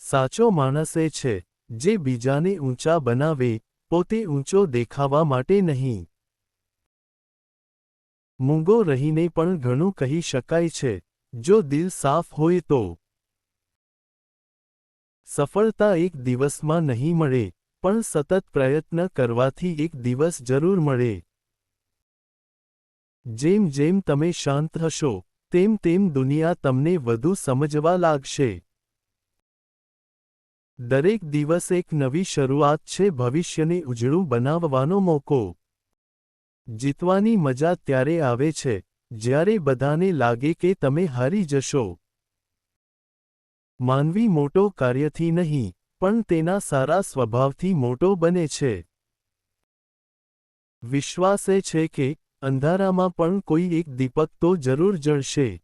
સાચો માણસ એ છે, જે બીજાને ઊંચા બનાવે, પોતે ઊંચો દેખાવા માટે નહીં. મૂંગો રહીને પણ ઘણું કહી શકાય છે, જો દિલ સાફ હોય તો. સફળતા એક દિવસમાં નહીં મળે, પણ સતત પ્રયત્ન કરવાથી એક દિવસ જરૂર મળે. જેમ જેમ તમે શાંત હશો, તેમ તેમ દુનિયા તમને વધુ સમજવા લાગશે. દરેક દિવસ એક નવી શરૂઆત છે ભવિષ્યને ઉજળું બનાવવાનો મોકો. જીતવાની મજા ત્યારે આવે છે, જ્યારે બધાને લાગે કે તમે હારી જશો. માનવી મોટો કાર્યથી નહીં, પણ તેના સારા સ્વભાવથી મોટો બને છે. વિશ્વાસ એ છે કે અંધારામાં પણ કોઈ એક દીપક તો જરૂર જળશે.